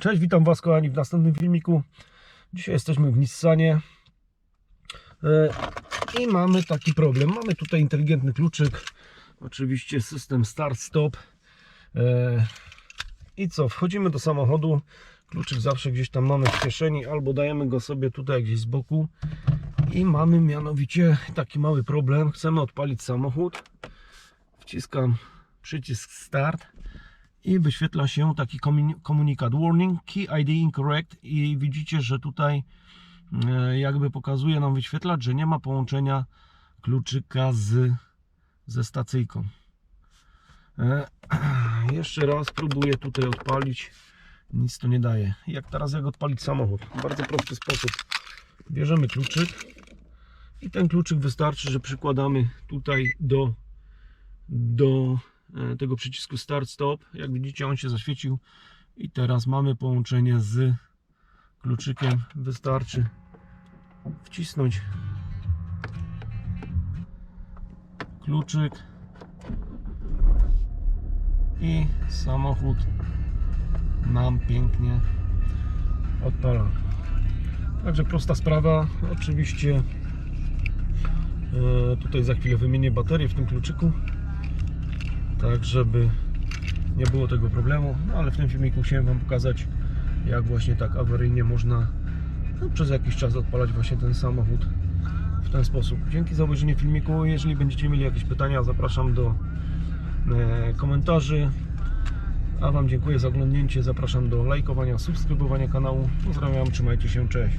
Cześć, witam Was kochani w następnym filmiku. Dzisiaj jesteśmy w Nissanie E, i mamy taki problem. Mamy tutaj inteligentny kluczyk, oczywiście system start-stop. E, I co, wchodzimy do samochodu. Kluczyk zawsze gdzieś tam mamy w kieszeni albo dajemy go sobie tutaj gdzieś z boku. I mamy mianowicie taki mały problem. Chcemy odpalić samochód. Wciskam przycisk start i wyświetla się taki komun- komunikat warning key ID incorrect i widzicie, że tutaj e, jakby pokazuje nam wyświetlać, że nie ma połączenia kluczyka z, ze stacyjką. E, Jeszcze raz próbuję tutaj odpalić. Nic to nie daje. Jak teraz jak odpalić samochód? Bardzo prosty sposób. Bierzemy kluczyk i ten kluczyk wystarczy, że przykładamy tutaj do, do tego przycisku start stop. Jak widzicie on się zaświecił i teraz mamy połączenie z kluczykiem. Wystarczy wcisnąć kluczyk i samochód nam pięknie odpala. Także prosta sprawa. Oczywiście e, tutaj za chwilę wymienię baterię w tym kluczyku tak żeby nie było tego problemu, no, ale w tym filmiku chciałem Wam pokazać jak właśnie tak awaryjnie można no, przez jakiś czas odpalać właśnie ten samochód w ten sposób. Dzięki za obejrzenie filmiku, jeżeli będziecie mieli jakieś pytania zapraszam do e, komentarzy. A Wam dziękuję za oglądnięcie, zapraszam do lajkowania, subskrybowania kanału, pozdrawiam, trzymajcie się, cześć